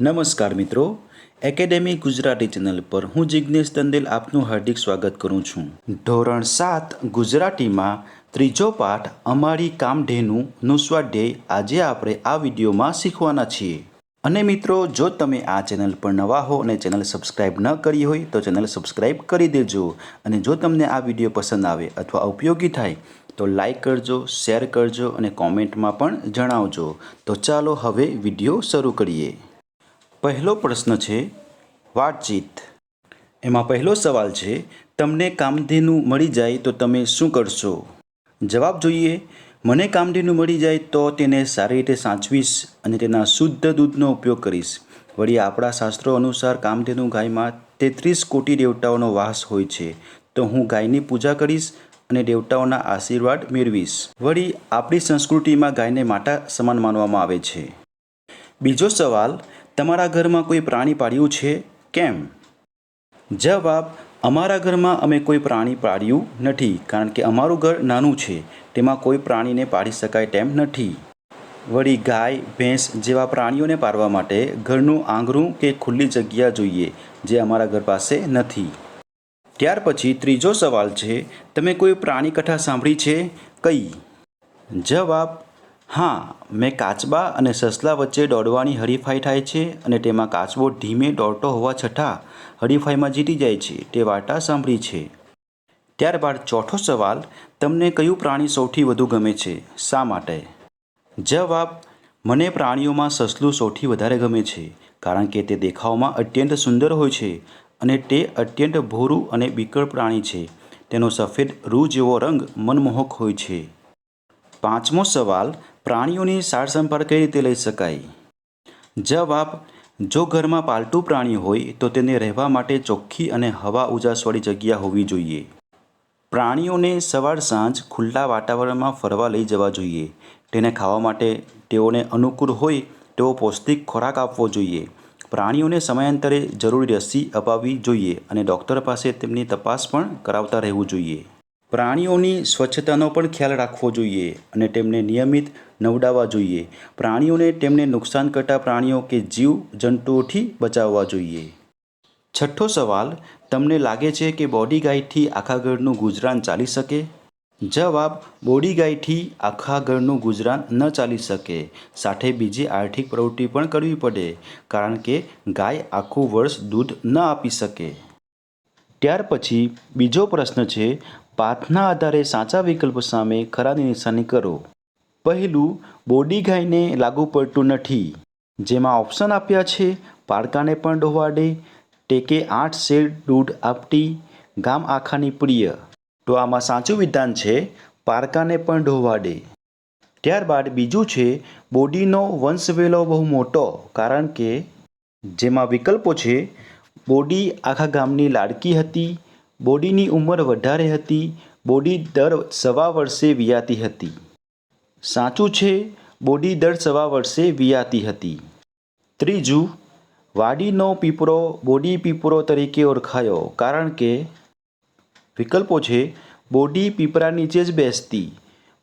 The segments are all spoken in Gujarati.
નમસ્કાર મિત્રો. એકેડેમી ગુજરાતી ચેનલ પર હું જિજ્ઞેશ તંદેલ આપનું હાર્દિક સ્વાગત કરું છું. ધોરણ સાત ગુજરાતીમાં ત્રીજો પાઠ અમારી કામધેનું નું સ્વાધ્યાય આજે આપણે આ વિડીયોમાં શીખવાના છીએ. અને મિત્રો, જો તમે આ ચેનલ પર નવા હો અને ચેનલ સબસ્ક્રાઇબ ન કરી હોય, તો ચેનલ સબસ્ક્રાઇબ કરી દેજો. અને જો તમને આ વીડિયો પસંદ આવે અથવા ઉપયોગી થાય, તો લાઈક કરજો શેર કરજો અને કોમેન્ટમાં પણ જણાવજો. તો ચાલો હવે વીડિયો શરૂ કરીએ. પહેલો પ્રશ્ન છે, વાતચીત. એમાં પહેલો સવાલ છે, તમને કામધેનુ મળી જાય તો તમે શું કરશો? જવાબ જોઈએ, મને કામધેનુ મળી જાય તો તેને સારી રીતે સાચવીશ અને તેના શુદ્ધ દૂધનો ઉપયોગ કરીશ. વળી આપણા શાસ્ત્રો અનુસાર કામધેનુ ગાયમાં તેત્રીસ કોટી દેવતાઓનો વાસ હોય છે. તો હું ગાયની પૂજા કરીશ અને દેવતાઓના આશીર્વાદ મેળવીશ. વળી આપણી સંસ્કૃતિમાં ગાયને માતા સમાન માનવામાં આવે છે. બીજો સવાલ તમારા ઘરમાં કોઈ પ્રાણી પાળ્યું છે? કેમ? જવાબ, અમારા ઘરમાં અમે કોઈ પ્રાણી પાળ્યું નથી, કારણ કે અમારું ઘર નાનું છે, તેમાં કોઈ પ્રાણીને પાળી શકાય તેમ નથી. વળી ગાય, ભેંસ જેવા પ્રાણીઓને પાળવા માટે ઘરનું આંગણું કે ખુલ્લી જગ્યા જોઈએ, જે અમારા ઘર પાસે નથી. ત્યાર પછી ત્રીજો સવાલ છે, તમે કોઈ પ્રાણી કથા સાંભળી છે? કઈ? જવાબ હા, મેં કાચબા અને સસલા વચ્ચે દોડવાની હરીફાઈ થાય છે અને તેમાં કાચબો ધીમે દોડતો હોવા છતાં હરીફાઈમાં જીતી જાય છે, તે વાર્તા સાંભળી છે. ત્યારબાદ ચોથો સવાલ, તમને કયું પ્રાણી સૌથી વધુ ગમે છે? શા માટે? જવાબ, મને પ્રાણીઓમાં સસલું સૌથી વધારે ગમે છે, કારણ કે તે દેખાવમાં અત્યંત સુંદર હોય છે અને તે અત્યંત ભોરું અને બીકળ પ્રાણી છે. તેનો સફેદ રૂ જેવો રંગ મનમોહક હોય છે. પાંચમો સવાલ પ્રાણીઓની સાર સંભાળ કઈ રીતે લઈ શકાય? જવાબ, જો ઘરમાં પાલતુ પ્રાણી હોય, તો તેને રહેવા માટે ચોખ્ખી અને હવા ઉજાસવાળી જગ્યા હોવી જોઈએ. પ્રાણીઓને સવાર સાંજ ખુલ્લા વાતાવરણમાં ફરવા લઈ જવા જોઈએ. તેને ખાવા માટે તેઓને અનુકૂળ હોય તેવો પૌષ્ટિક ખોરાક આપવો જોઈએ. પ્રાણીઓને સમયાંતરે જરૂરી રસી અપાવવી જોઈએ અને ડૉક્ટર પાસે તેમની તપાસ પણ કરાવતા રહેવું જોઈએ. પ્રાણીઓની સ્વચ્છતાનો પણ ખ્યાલ રાખવો જોઈએ અને તેમને નિયમિત નવડાવવા જોઈએ. પ્રાણીઓને તેમને નુકસાન કરતા પ્રાણીઓ કે જીવ જંતુઓથી બચાવવા જોઈએ. છઠ્ઠો સવાલ, તમને લાગે છે કે બોડી ગાઈડથી આખા ઘરનું ગુજરાન ચાલી શકે? જવાબ બોડી ગાયથી આખા ઘરનું ગુજરાન ન ચાલી શકે. સાથે બીજી આર્થિક પ્રવૃત્તિ પણ કરવી પડે, કારણ કે ગાય આખું વર્ષ દૂધ ન આપી શકે. ત્યાર પછી બીજો પ્રશ્ન છે પાથના આધારે સાચા વિકલ્પ સામે ખરાની નિશાની કરો. પહેલું, બોડી ગાયને લાગુ પડતું નથી. જેમાં ઓપ્શન આપ્યા છે પારકાને પણ ડોવાડે ટેકે આઠ શેર દૂધ આપતી, ગામ આખાની પ્રિય. તો આમાં સાચું વિધાન છે પારકાને પણ ડોવાડે ત્યારબાદ બીજું છે, બોડીનો વંશવેલો બહુ મોટો, કારણ કે જેમાં વિકલ્પો છે, બોડી આખા ગામની લાડકી હતી, બોડીની ઉંમર વધારે હતી, બોડી દર સવા વર્ષે વિયાતી હતી. સાચું છે, બોડી દર સવા વર્ષે વિયાતી હતી. ત્રીજું, વાડીનો પીપળો બોડી પીપળો તરીકે ઓળખાયો કારણ કે વિકલ્પો છે, બોડી પીપળા નીચે જ બેસતી,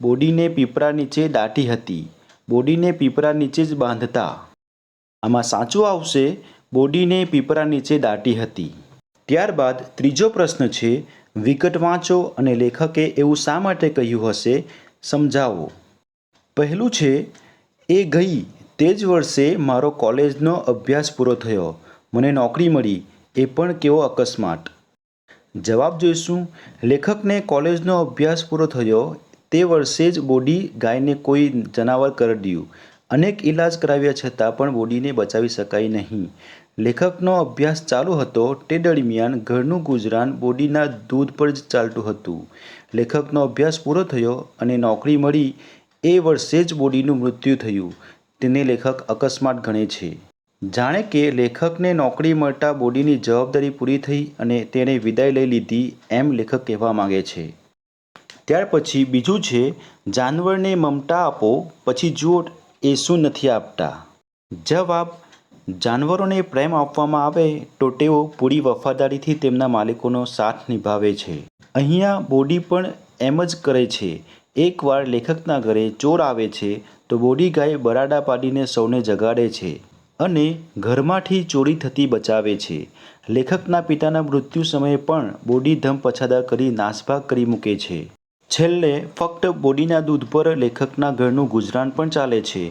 બોડીને પીપળા નીચે દાટી હતી, બોડીને પીપળા નીચે જ બાંધતા. આમાં સાચું આવશે, બોડીને પીપળા નીચે દાટી હતી. ત્યારબાદ ત્રીજો પ્રશ્ન છે, વિકટ વાંચો અને લેખકે એવું શા માટે કહ્યું હશે, સમજાવો. પહેલું છે, એ ગઈ, તે જ વર્ષે મારો કોલેજનો અભ્યાસ પૂરો થયો. મને નોકરી મળી, એ પણ કેવો અકસ્માત. જવાબ જોઈશું, લેખકને કોલેજનો અભ્યાસ પૂરો થયો, તે વર્ષે જ બોડી ગાયને કોઈ જનાવર કરડ્યું. અનેક ઈલાજ કરાવ્યા છતાં પણ બોડીને બચાવી શકાય નહીં. લેખકનો અભ્યાસ ચાલુ હતો, તે દરમિયાન ઘરનું ગુજરાન બોડીના દૂધ પર જ ચાલતું હતું. લેખકનો અભ્યાસ પૂરો થયો અને નોકરી મળી એ વર્ષે જ બોડીનું મૃત્યુ થયું. તેને લેખક અકસ્માત ગણે છે. જાણે કે લેખકને નોકરી મળતા બોડીની જવાબદારી પૂરી થઈ અને તેણે વિદાય લઈ લીધી એમ લેખક કહેવા માંગે છે. ત્યાર પછી બીજું છે, જાનવરને મમતા આપો, પછી જુઓ, એ શું નથી આપતા. જવાબ, જાનવરોને પ્રેમ આપવામાં આવે તો તેઓ પૂરી વફાદારીથી તેમના માલિકોનો સાથ નિભાવે છે. અહીંયા બોડી પણ એમ જ કરે છે એકવાર લેખકના ઘરે ચોર આવે છે તો બોડી ગાય બરાડા પાડીને સૌને જગાડે છે અને ઘરમાંથી ચોરી થતી બચાવે છે. લેખકના પિતાના મૃત્યુ સમયે પણ બોડી ધમ પછાડા કરી નાસભાગ કરી મૂકે છે. છેલ્લે ફક્ત બોડીના દૂધ પર લેખકના ઘરનું ગુજરાન પણ ચાલે છે.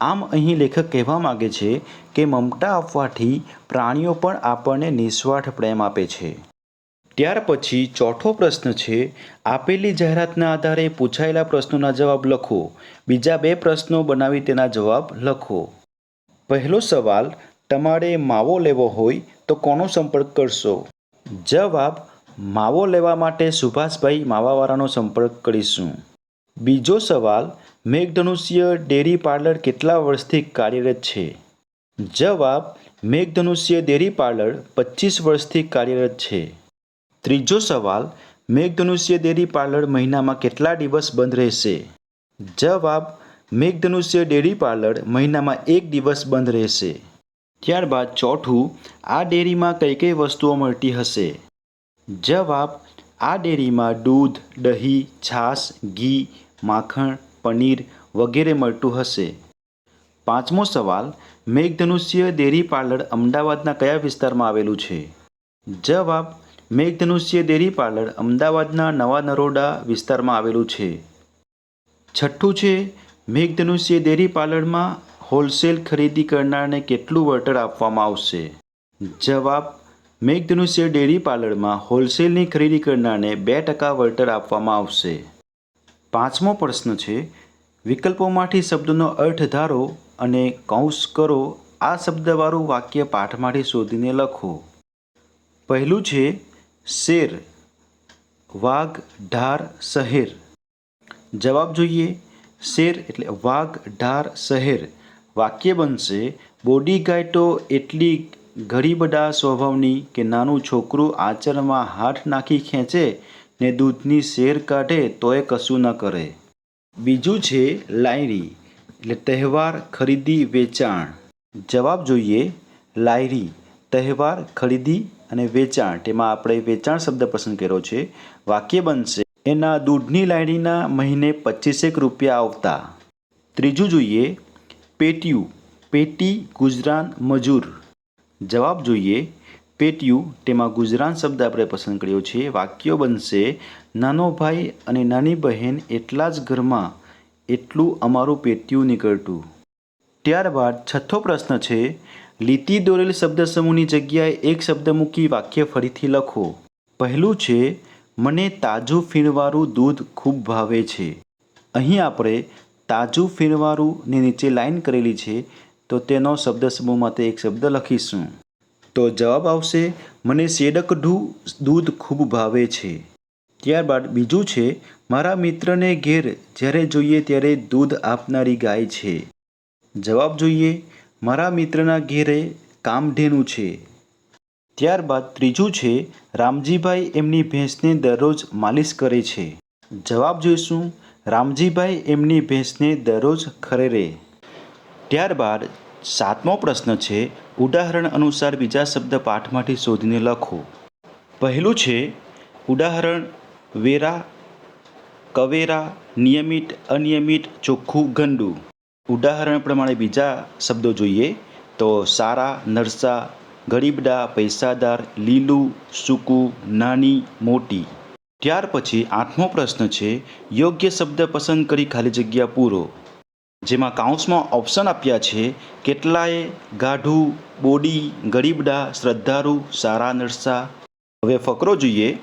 આમ અહીં લેખક કહેવા માગે છે કે મમતા આપવાથી પ્રાણીઓ પણ આપણને નિસ્વાર્થ પ્રેમ આપે છે. ત્યાર પછી ચોથો પ્રશ્ન છે, આપેલી જાહેરાતના આધારે પૂછાયેલા પ્રશ્નોના જવાબ લખો. બીજા બે પ્રશ્નો બનાવી તેના જવાબ લખો. પહેલો સવાલ, તમારે માવો લેવો હોય તો કોનો સંપર્ક કરશો? જવાબ, માવો લેવા માટે સુભાષભાઈ માવાવાળાનો સંપર્ક કરીશું. બીજો સવાલ, મેઘધનુષ્ય ડેરી પાર્લર કેટલા વર્ષથી કાર્યરત છે? જવાબ, મેઘધનુષ્ય ડેરી પાર્લર પચીસ વર્ષથી કાર્યરત છે. ત્રીજો સવાલ, મેઘધનુષ્ય ડેરી પાર્લર મહિનામાં કેટલા દિવસ બંધ રહેશે? જવાબ, મેઘધનુષ્ય ડેરી પાર્લર મહિનામાં એક દિવસ બંધ રહેશે. ત્યારબાદ ચોથું, આ ડેરીમાં કઈ કઈ વસ્તુઓ મળતી હશે? જવાબ, આ ડેરીમાં દૂધ, દહીં, છાશ, ઘી, માખણ, પનીર વગેરે મળતું હશે. પાંચમો સવાલ, મેઘધનુષ્ય ડેરી પાર્લર અમદાવાદના કયા વિસ્તારમાં આવેલું છે? જવાબ મેઘધનુષ્ય ડેરી પાર્લર અમદાવાદના નવા નરોડા વિસ્તારમાં આવેલું છે. છઠ્ઠું છે, મેઘધનુષ્ય ડેરી પાર્લરમાં હોલસેલ ખરીદી કરનારને કેટલું વળતર આપવામાં આવશે? જવાબ, મેઘધનુષ્ય ડેરી પાર્લરમાં હોલસેલની ખરીદી કરનારને બે ટકા વળતર આપવામાં આવશે. પાંચમો પ્રશ્ન છે, વિકલ્પોમાંથી શબ્દનો અર્થ ધારો અને કૌંસ કરો. આ શબ્દવાળું વાક્ય પાઠમાંથી શોધીને લખો. પહેલું છે શેર, વાઘ, ઢાર, શહેર. જવાબ જોઈએ શેર એટલે વાઘ, ઢાર, શહેર. વાક્ય બનશે બોડી તો એટલી ગરીબડા સ્વભાવની કે નાનું છોકરું આચરમાં હાથ નાખી ખેંચે ને દૂધની શેર કાઢે તોય કશું ન કરે. બીજું છે લાયરી, એટલે તહેવાર, ખરીદી, વેચાણ. જવાબ જોઈએ લાયરી, તહેવાર, ખરીદી અને વેચાણ, તેમાં આપણે વેચાણ શબ્દ પસંદ કર્યો છે. વાક્ય બનશે, એના દૂધની લાયરીના મહિને પચીસેક રૂપિયા આવતા. ત્રીજું જોઈએ, પેટીયું, પેટી, ગુજરાન, મજૂર. જવાબ જોઈએ, પેટીયું, તેમાં ગુજરાન શબ્દ આપણે પસંદ કર્યો છે. વાક્યો બનશે, નાનો ભાઈ અને નાની બહેન એટલા જ ઘરમાં એટલું અમારું પેટિયું નીકળતું. ત્યારબાદ છઠ્ઠો પ્રશ્ન છે લીટી દોરેલ શબ્દ સમૂહની જગ્યાએ એક શબ્દ મૂકી વાક્ય ફરીથી લખો. પહેલું છે, મને તાજું ફીણવાળું દૂધ ખૂબ ભાવે છે. અહીં આપણે તાજું ફીણવાળું ની નીચે લાઈન કરેલી છે, તો તેનો શબ્દ સમૂહ માટે એક શબ્દ લખીશું. તો જવાબ આવશે, મને શેડકઢું દૂધ ખૂબ ભાવે છે. ત્યારબાદ બીજું છે, મારા મિત્રને ઘેર જ્યારે જોઈએ ત્યારે દૂધ આપનારી ગાય છે. જવાબ જોઈએ મારા મિત્રના ઘેરે કામધેનું છે. ત્યારબાદ ત્રીજું છે, રામજીભાઈ એમની ભેંસને દરરોજ માલિશ કરે છે. જવાબ જોઈશું, રામજીભાઈ એમની ભેંસને દરરોજ ખરેરે ત્યારબાદ સાતમો પ્રશ્ન છે, ઉદાહરણ અનુસાર બીજા શબ્દ પાઠમાંથી શોધીને લખો. પહેલું છે, ઉદાહરણ, વેરા, કવેરા, નિયમિત, અનિયમિત, ચોખ્ખું ગંદુ ઉદાહરણ પ્રમાણે બીજા શબ્દો જોઈએ તો સારા, નરસા, ગરીબડા, પૈસાદાર, લીલું, સૂકું, નાની, મોટી. ત્યાર પછી આઠમો પ્રશ્ન છે, યોગ્ય શબ્દ પસંદ કરી ખાલી જગ્યા પૂરો. જેમાં કાઉન્સમાં ઓપ્શન આપ્યા છે કેટલાએ ગાઢું, બોડી, ગરીબડા, શ્રદ્ધાળુ, સારા, નરસા. હવે ફકરો જોઈએ,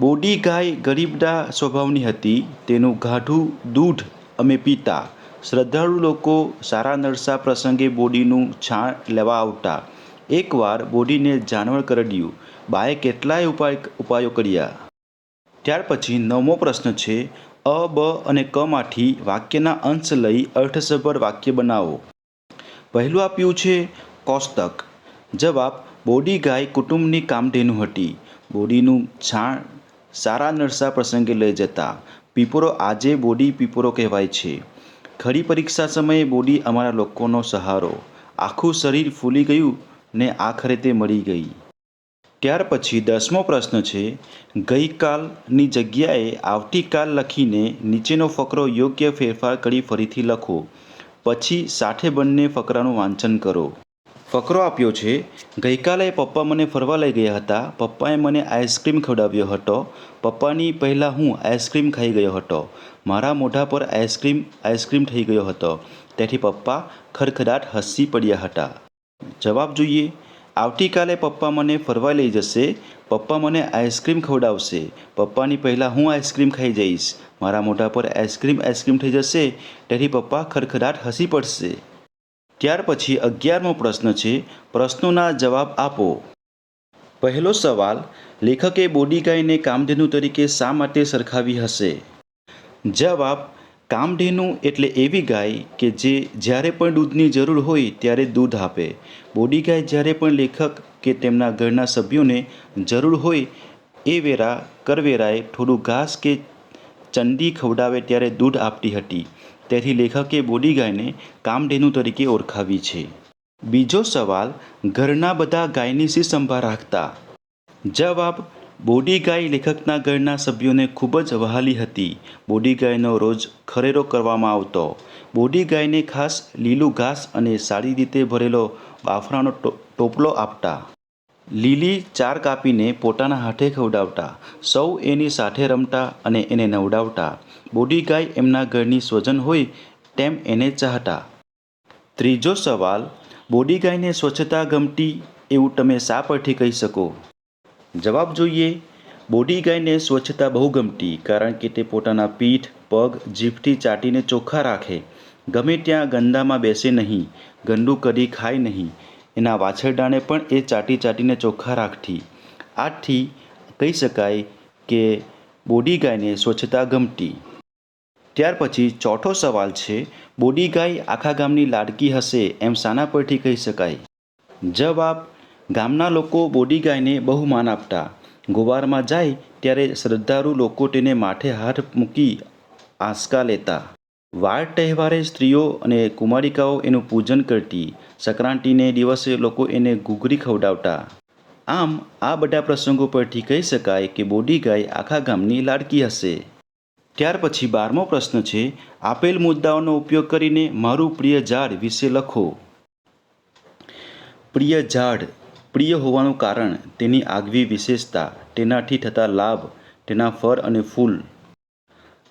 બોડી ગાય ગરીબડા સ્વભાવની હતી, તેનું ગાઢું દૂધ અમે પીતા. શ્રદ્ધાળુ લોકો સારા નરસા પ્રસંગે બોડીનું છાણ લેવા આવતા. એકવાર બોડીને જાનવર કરડ્યું. બાએ કેટલાય ઉપાય ઉપાયો કર્યા. ત્યાર પછી નવમો પ્રશ્ન છે, અ, બ અને ક માંથી વાક્યના અંશ લઈ અર્થસભર વાક્ય બનાવો. પહેલું આપ્યું છે, કોષ્ટક. જવાબ, બોડી ગાય કુટુંબની કામધેનુ હતી. બોડીનું છાણ સારા નરસા પ્રસંગે લઈ જતા. પીપોરો આજે બોડી પીપરો કહેવાય છે. ખરી પરીક્ષા સમયે બોડી અમારા લોકોનો સહારો. આખું શરીર ફૂલી ગયું ને આખરે તે મળી ગઈ. ત્યાર પછી દસમો પ્રશ્ન છે, ગઈકાલની જગ્યાએ આવતીકાલ લખીને નીચેનો ફકરો યોગ્ય ફેરફાર કરી ફરીથી લખો. પછી સાથે બંને ફકરાનું વાંચન કરો. ફકરો આપ્યો છે. ગઈકાલે પપ્પા મને ફરવા લઈ ગયા હતા. પપ્પાએ મને આઈસ્ક્રીમ ખવડાવ્યો હતો. પપ્પાની પહેલાં હું આઈસ્ક્રીમ ખાઈ ગયો હતો. મારા મોઢા પર આઈસ્ક્રીમ આઈસ્ક્રીમ થઈ ગયો હતો. તેથી પપ્પા ખડખડાટ હસી પડ્યા હતા. જવાબ જોઈએ. આવતીકાલે પપ્પા મને ફરવા લઈ જશે. પપ્પા મને આઈસ્ક્રીમ ખવડાવશે. પપ્પાની પહેલાં હું આઈસ્ક્રીમ ખાઈ જઈશ. મારા મોઢા પર આઈસ્ક્રીમ આઈસ્ક્રીમ થઈ જશે. તેથી પપ્પા ખડખડાટ હસી પડશે. ત્યાર પછી અગિયારમો પ્રશ્ન છે, પ્રશ્નોના જવાબ આપો. પહેલો સવાલ, લેખકે બોડી ગાયને કામધેનુ તરીકે શા માટે સરખાવી હશે? જવાબ, કામધેનુ એટલે એવી ગાય કે જે જ્યારે પણ દૂધની જરૂર હોય ત્યારે દૂધ આપે. બોડી ગાય જ્યારે પણ લેખક કે તેમના ઘરના સભ્યોને જરૂર હોય એ વેરા, કરવેરાએ થોડું ઘાસ કે ચંદી ખવડાવે ત્યારે દૂધ આપતી હતી. તેથી લેખકે બોડી ગાયને કામધેનુ તરીકે ઓળખાવી છે. બીજો સવાલ, ઘરના બધા ગાયની શી સંભાળ રાખતા? જવાબ બોડી ગાય લેખકના ઘરના સભ્યોને ખૂબ જ વહાલી હતી. બોડી ગાયનો રોજ ખરેરો કરવામાં આવતો. બોડી ગાયને ખાસ લીલું ઘાસ અને સારી રીતે ભરેલો બાફરાનો ટોપલો આપતા. લીલી ચાર કાપીને પોતાના હાથે ખવડાવતા. સૌ એની સાથે રમતા અને એને નવડાવતા. બોડી ગાય એમના ઘરની સ્વજન હોય તેમ એને ચાહતા. ત્રીજો સવાલ, બોડી ગાયને સ્વચ્છતા ગમતી એવું તમે શા પરથી કહી શકો? જવાબ જોઈએ, બોડી ગાયને સ્વચ્છતા બહુ ગમતી કારણ કે તે પોતાના પીઠ, પગ, જીભથી ચાટીને ચોખ્ખા રાખે. ગમે ત્યાં ગંદામાં બેસે નહીં, ગંદુ કદી ખાય નહીં. એના વાછરડાને પણ એ ચાટી ચાટીને ચોખ્ખા રાખતી આથી કહી શકાય કે બોડી ગાયને સ્વચ્છતા ગમતી. ત્યાર પછી ચોથો સવાલ છે, બોડી ગાય આખા ગામની લાડકી હશે એમ શાના પરથી કહી શકાય? જવાબ, ગામના લોકો બોડી ગાયને બહુ માન આપતા. ગોવારમાં જાય ત્યારે શ્રદ્ધાળુ લોકો તેને માથે હાથ મૂકી આંસકા લેતા. વાર તહેવારે સ્ત્રીઓ અને કુમારિકાઓ એનું પૂજન કરતી. સંક્રાંતિને દિવસે લોકો એને ઘૂઘરી ખવડાવતા. આમ, આ બધા પ્રસંગો પરથી કહી શકાય કે બોડી ગાય આખા ગામની લાડકી હશે. ત્યાર પછી બારમો પ્રશ્ન છે, આપેલ મુદ્દાઓનો ઉપયોગ કરીને મારું પ્રિય ઝાડ વિશે લખો. પ્રિય ઝાડ પ્રિય હોવાનું કારણ તેની આગવી વિશેષતા, તેનાથી થતા લાભ, તેના ફળ અને ફૂલ.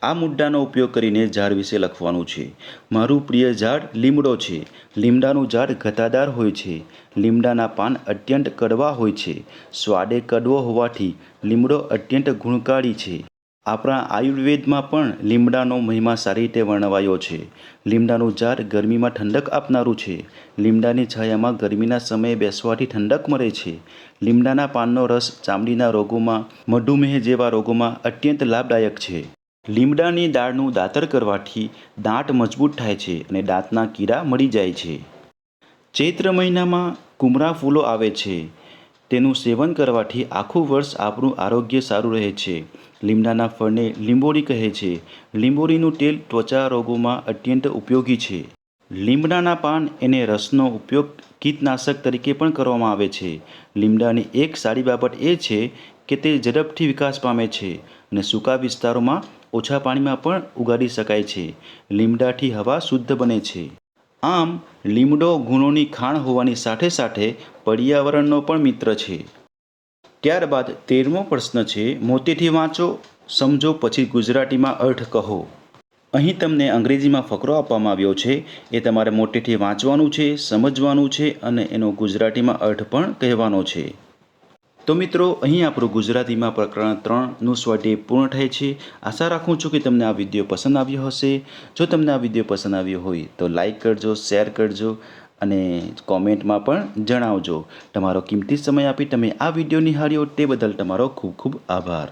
આ મુદ્દાનો ઉપયોગ કરીને ઝાડ વિશે લખવાનું છે. મારું પ્રિય ઝાડ લીમડો છે. લીમડાનું ઝાડ ઘટાદાર હોય છે. લીમડાના પાન અત્યંત કડવા હોય છે. સ્વાદે કડવો હોવાથી લીમડો અત્યંત ગુણકારી છે. આપણા આયુર્વેદમાં પણ લીમડાનો મહિમા સારી રીતે વર્ણવાયો છે. લીમડાનું ઝાડ ગરમીમાં ઠંડક આપનારું છે. લીમડાની છાયામાં ગરમીના સમયે બેસવાથી ઠંડક મળે છે. લીમડાના પાનનો રસ ચામડીના રોગોમાં, મધુમેહ જેવા રોગોમાં અત્યંત લાભદાયક છે. લીમડાની દાળનું દાતર કરવાથી દાંત મજબૂત થાય છે અને દાંતના કીડા મરી જાય છે. ચૈત્ર મહિનામાં કુમરા ફૂલો આવે છે. તેનું સેવન કરવાથી આખું વર્ષ આપણું આરોગ્ય સારું રહે છે. લીમડાના ફળને લીંબોળી કહે છે. લીંબોળીનું તેલ ત્વચા રોગોમાં અત્યંત ઉપયોગી છે. લીમડાના પાન એને રસનો ઉપયોગ કીટનાશક તરીકે પણ કરવામાં આવે છે. લીમડાની એક સારી બાબત એ છે કે તે ઝડપથી વિકાસ પામે છે અને સૂકા વિસ્તારોમાં ઓછા પાણીમાં પણ ઉગાડી શકાય છે. લીમડાથી હવા શુદ્ધ બને છે. આમ, લીમડો ગુણોની ખાણ હોવાની સાથે સાથે પર્યાવરણનો પણ મિત્ર છે. ત્યારબાદ તેરમો પ્રશ્ન છે મોટેથી વાંચો, સમજો, પછી ગુજરાતીમાં અર્થ કહો. અહીં તમને અંગ્રેજીમાં ફકરો આપવામાં આવ્યો છે, એ તમારે મોટેથી વાંચવાનું છે, સમજવાનું છે અને એનો ગુજરાતીમાં અર્થ પણ કહેવાનો છે. તો મિત્રો, અહીં આપણું ગુજરાતીમાં પ્રકરણ ત્રણનું સ્વાધ્યાય પૂર્ણ થાય છે. આશા રાખું છું કે તમને આ વીડિયો પસંદ આવ્યો હશે. જો તમને આ વીડિયો પસંદ આવ્યો હોય તો લાઇક કરજો, શેર કરજો. અને કોમેન્ટમાં પણ જણાવજો. તમારો કિંમતી સમય આપી તમે આ વીડિયો નિહાળ્યો તે બદલ તમારો ખૂબ ખૂબ આભાર.